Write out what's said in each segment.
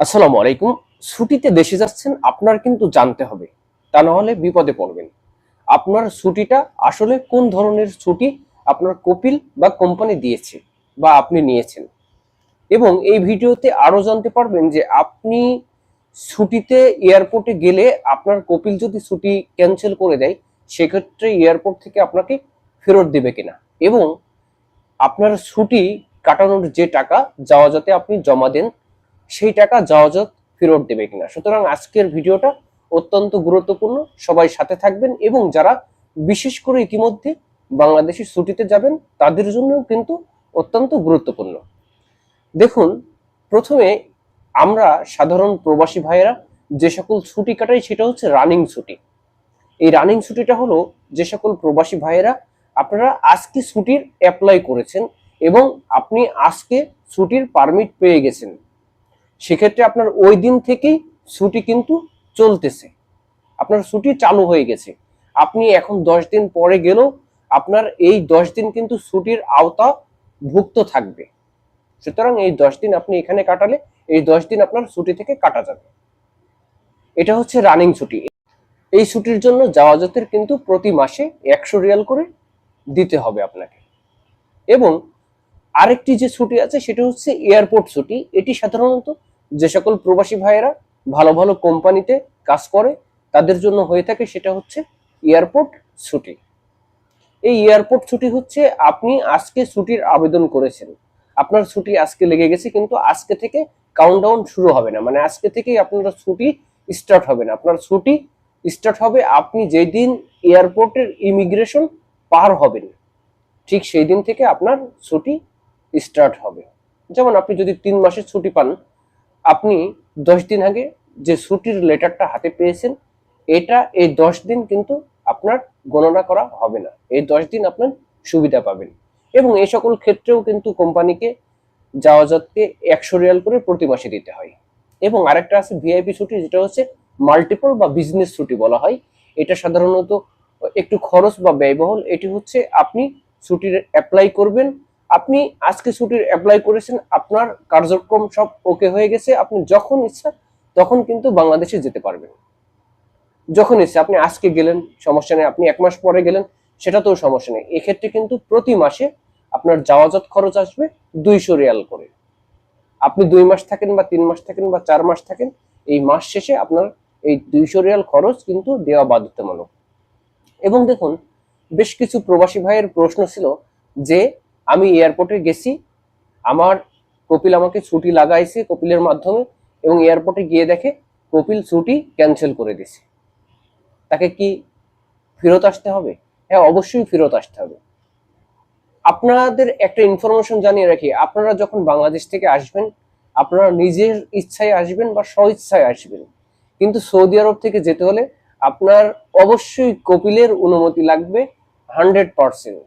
আসসালামু আলাইকুম। ছুটিতে দেশে যাচ্ছেন, আপনার কিন্তু জানতে হবে। তা না হলে বিপদে পড়বেন। আপনার ছুটিটা আসলে কোন ধরনের ছুটি আপনার কপিল বা কোম্পানি দিয়েছে বা আপনি নিয়েছেন? এবং এই ভিডিওতে আরও জানতে পারবেন যে আপনি ছুটিতে এয়ারপোর্টে গেলে আপনার কপিল যদি ছুটি ক্যান্সেল করে দেয়, সেক্ষেত্রে এয়ারপোর্ট থেকে আপনাকে ফেরত দেবে কিনা? এবং আপনার ছুটি কাটানোর যে টাকা, যাওয়া যাতে আপনি জমা দেন সেই টাকা যাওয়াজাত ফেরত দেবে কিনা। সুতরাং আজকের ভিডিওটা অত্যন্ত গুরুত্বপূর্ণ। সবাই সাথে থাকবেন এবং যারা বিশেষ করে ইতিমধ্যে বাংলাদেশি ছুটিতে যাবেন, তাদের জন্যও কিন্তু অত্যন্ত গুরুত্বপূর্ণ। দেখুন, প্রথমে আমরা সাধারণ প্রবাসী ভাইয়েরা যে সকল ছুটি কাটাই সেটা হচ্ছে রানিং ছুটি। এই রানিং ছুটিটা হলো যে সকল প্রবাসী ভাইয়েরা আপনারা আজকে ছুটির অ্যাপ্লাই করেছেন এবং আপনি আজকে ছুটির পারমিট পেয়ে গেছেন। সেক্ষেত্রে আপনার ওই দিন থেকেই ছুটি কিন্তু চলতেছে। আপনার ছুটি চালু হয়ে গেছে। আপনি এখন দশ দিন পরে গেলেও আপনার এই দশ দিন কিন্তু ছুটির আওতা ভুক্ত থাকবে। সুতরাং এই দশ দিন আপনি এখানে কাটালে এই দশ দিন আপনার ছুটি থেকে কাটা যাবে। এটা হচ্ছে রানিং ছুটি। এই ছুটির জন্য যাওয়াজাতের কিন্তু প্রতি মাসে একশো রিয়াল করে দিতে হবে আপনাকে। এবং আরেকটি যে ছুটি আছে সেটা হচ্ছে এয়ারপোর্ট ছুটি। এটি সাধারণত যে সকল প্রবাসী ভাইয়েরা ভালো ভালো কোম্পানিতে কাজ করে, তাদের জন্য হয়ে থাকে সেটা হচ্ছে এয়ারপোর্ট ছুটি। এই এয়ারপোর্ট ছুটি হচ্ছে আপনি আজকে ছুটির আবেদন করেছেন। আপনার ছুটি আজকে লেগে গেছে কিন্তু আজকে থেকে কাউন্টডাউন শুরু হবে না। মানে আজকে থেকেই আপনার ছুটি স্টার্ট হবে না। আপনার ছুটি স্টার্ট হবে আপনি যেদিন এয়ারপোর্টের ইমিগ্রেশন পার হবেন, ঠিক সেই দিন থেকে আপনার ছুটি স্টার্ট হবে। যেমন আপনি যদি তিন মাসের ছুটি পান আপনি দশ দিন আগে যে ছুটির লেটারটা হাতে পেয়েছেন, এটা এই দশ দিন কিন্তু আপনার গণনা করা হবে না। এই দশ দিন আপনার সুবিধা পাবেন। এবং এই সকল ক্ষেত্রেও কিন্তু কোম্পানিকে যাওয়াজাতকে একশো রিয়াল করে প্রতি মাসে দিতে হয়। এবং আরেকটা আছে ভিআইপি ছুটি, যেটা হচ্ছে মাল্টিপল বা বিজনেস ছুটি বলা হয়। এটা সাধারণত একটু খরচ বা ব্যয়বহুল। এটি হচ্ছে আপনি ছুটির অ্যাপ্লাই করবেন আপনি আজকে ছুটির অ্যাপ্লাই করেছেন, আপনার কার্যক্রম সব ওকে হয়ে গেছে, আপনি যখন ইচ্ছা তখন কিন্তু বাংলাদেশে যেতে পারবেন। যখন ইচ্ছে, আপনি আজকে গেলেন, সমস্যা নেই, আপনি এক মাস পরে গেলেন সেটা তো সমস্যা নেই। এক্ষেত্রে কিন্তু প্রতি মাসে আপনার যাওয়াজাত খরচ আসবে দুইশো রিয়াল করে। আপনি দুই মাস থাকেন বা তিন মাস থাকেন বা চার মাস থাকেন, এই মাস শেষে আপনার এই দুইশো রিয়াল খরচ কিন্তু দেওয়া বাধ্যতামূলক। এবং দেখুন, বেশ কিছু প্রবাসী ভাইয়ের প্রশ্ন ছিল যে আমি এয়ারপোর্টে গেছি, আমার কপিল আমাকে ছুটি লাগাইছে কপিলের মাধ্যমে এবং এয়ারপোর্টে গিয়ে দেখে কপিল ছুটি ক্যান্সেল করে দিছে তাকে কি ফেরত আসতে হবে? হ্যাঁ অবশ্যই ফেরত আসতে হবে। আপনাদের একটা ইনফরমেশন জানিয়ে রাখি, আপনারা যখন বাংলাদেশ থেকে আসবেন, আপনারা নিজের ইচ্ছায় আসবেন বা স্বইচ্ছায় আসবেন। কিন্তু সৌদি আরব থেকে যেতে হলে আপনার অবশ্যই কপিলের অনুমতি লাগবে হান্ড্রেড পার্সেন্ট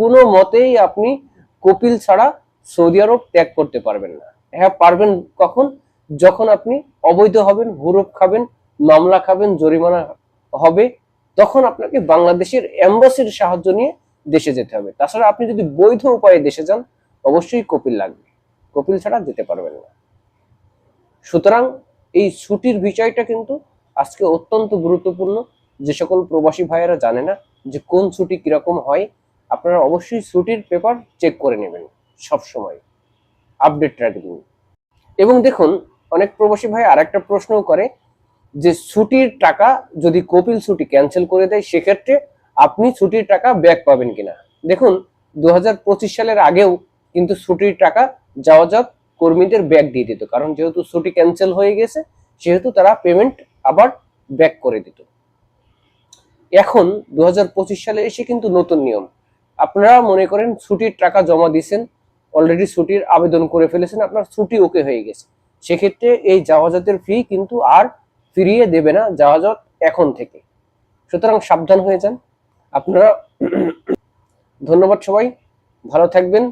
কোনো মতেই আপনি কপিল ছাড়া সৌদি আরব ত্যাগ করতে পারবেন না। হ্যাঁ পারবেন কখন? যখন আপনি অবৈধ হবেন, হুরুপ খাবেন, মামলা খাবেন, জরিমানা হবে, তখন আপনাকে বাংলাদেশের এম্বাসির সাহায্য নিয়ে দেশে যেতে হবে। তাছাড়া আপনি যদি বৈধ উপায়ে দেশে যান, অবশ্যই কপিল লাগবে। কপিল ছাড়া যেতে পারবেন না। সুতরাং এই ছুটির বিষয়টা কিন্তু আজকে অত্যন্ত গুরুত্বপূর্ণ। যে সকল প্রবাসী ভাইয়েরা জানে না যে কোন ছুটি কীরকম হয় আপনারা অবশ্যই ছুটির পেপার চেক করে নেবেন সব সময় আপডেট রাখবেন এবং দেখুন, অনেক প্রবাসী ভাই আরেকটা প্রশ্নও করে যে ছুটির টাকা যদি কপিল ছুটি ক্যান্সেল করে দেয়, সেক্ষেত্রে আপনি ছুটির টাকা ব্যাক পাবেন কিনা? দেখুন দু হাজার পঁচিশ সালের আগেও কিন্তু ছুটির টাকা যাওয়া যাক কর্মীদের ব্যাক দিয়ে দিত। কারণ যেহেতু ছুটি ক্যান্সেল হয়ে গেছে, সেহেতু তারা পেমেন্ট আবার ব্যাক করে দিত। এখন দু হাজার পঁচিশ সালে এসে কিন্তু নতুন নিয়ম। আপনারা মনে করেন ছুটির টাকা জমা দিয়েছেন অলরেডি ছুটির আবেদন করে ফেলেছেন, আপনার ছুটি ওকে হয়ে গেছে। সেক্ষেত্রে এই জাহাজাতের ফি কিন্তু আর ফিরিয়ে দেবে না জাহাজত এখন থেকে। সুতরাং সাবধান হয়ে যান। আপনারা ধন্যবাদ সবাই। ভালো থাকবেন।